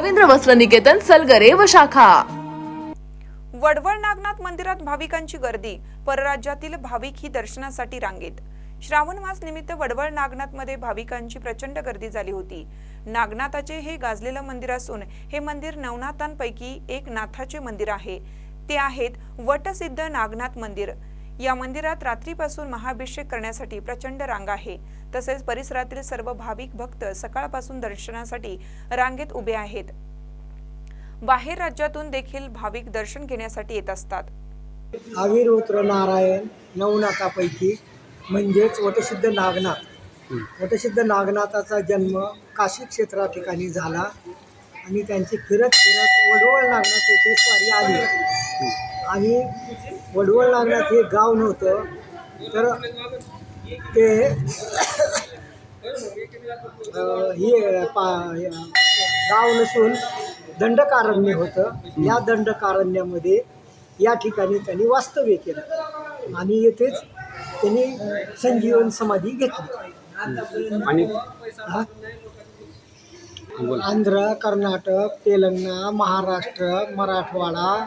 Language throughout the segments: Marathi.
रवींद्र वस्त्र निकेतन सलगरे व शाखा. वडवळ नागनाथ मंदिरात भाविकांची गर्दी परराज्यातील भाविक ही दर्शनासाठी रांगेत. श्रावण मास निमित्त वडवळ नागनाथमध्ये भाविकांची प्रचंड गर्दी झाली होती. नागनाथाचे हे गाजलेलं मंदिर असून हे मंदिर नवनाथांपैकी एक नाथाचे मंदिर आहे. ते आहेत वटसिद्ध नागनाथ मंदिर. या मंदिरात रात्रीपासून महाअभिषेक करण्यासाठी प्रचंड रांग आहे. तसेच परिसरातील सर्व भाविक भक्त सकाळपासून दर्शनासाठी रांगेत उभे आहेत. बाहेर राज्यातून देखील भाविक दर्शन घेण्यासाठी येत असतात. आविर्होत्र नारायण नवनाथापैकी म्हणजेच वटसिद्ध नागनाथ. वटसिद्ध नागनाथाचा जन्म काशी क्षेत्रा ठिकाणी झाला. आणि त्यांची फिरत फिरत वडवळ नागनाथ येथे स्वारी आली. आणि वडवळ नागनाथ हे गाव नव्हतं तर ते हे पा गाव नसून दंडकारण्य होतं. या दंडकारण्यामध्ये या ठिकाणी त्यांनी वास्तव्य केलं आणि येथेच त्यांनी संजीवन समाधी घेतली. आणि? आंध्र कर्नाटक तेलंगणा महाराष्ट्र मराठवाडा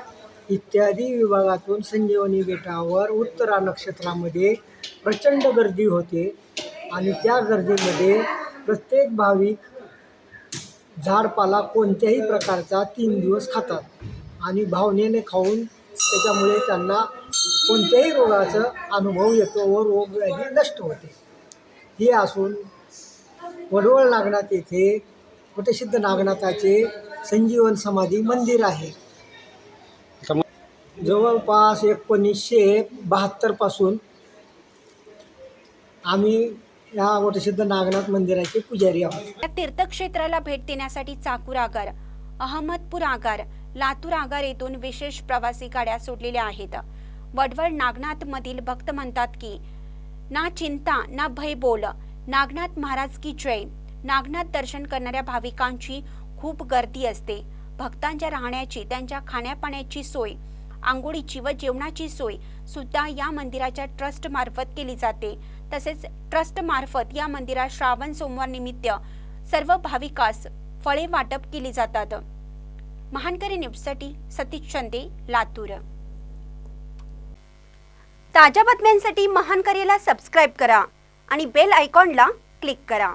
इत्यादी विभागातून संजीवनी बेटावर उत्तरा नक्षत्रामध्ये प्रचंड गर्दी होते आणि त्या गर्दीमध्ये प्रत्येक भाविक झाडपाला कोणत्याही प्रकारचा तीन दिवस खातात आणि भावनेने खाऊन त्याच्यामुळे त्यांना कोणत्याही रोगाचा अनुभव येतो व रोग नष्ट होते. हे असून वडवळ नागनाथ येथे वटसिद्ध नागनाथाचे संजीवन समाधी मंदिर आहे. जवळपास एकोणीसशे बहात्तरपासून आम्ही या वटसिद्ध नागनाथ मंदिराचे पुजारी आहोत. या तीर्थक्षेत्राला भेट देण्यासाठी चाकूर आगार अहमदपूर आगार लातूर आगार येथून विशेष प्रवासी गाड्या सोडलेल्या आहेत. वडवळ नागनाथ मधील भक्त म्हणतात की ना चिंता ना भय बोल. नागनाथ महाराज की जय. नागनाथ दर्शन करणाऱ्या भाविकांची खूप गर्दी असते. भक्तांच्या राहण्याची त्यांच्या खाण्यापाण्याची सोय आंघोळीची व जेवणाची सोय सुद्धा या मंदिराच्या ट्रस्ट मार्फत केली जाते. तसेच ट्रस्ट मार्फत या मंदिरात श्रावण सोमवार निमित्त सर्व भाविकास फळे वाटप केली जातात. महानकरी न्यूजसाठी सतीश चंदे लातूर. ताज्या बातम्यांसाठी महानकरीला सबस्क्राईब करा आणि बेल आयकॉनला क्लिक करा.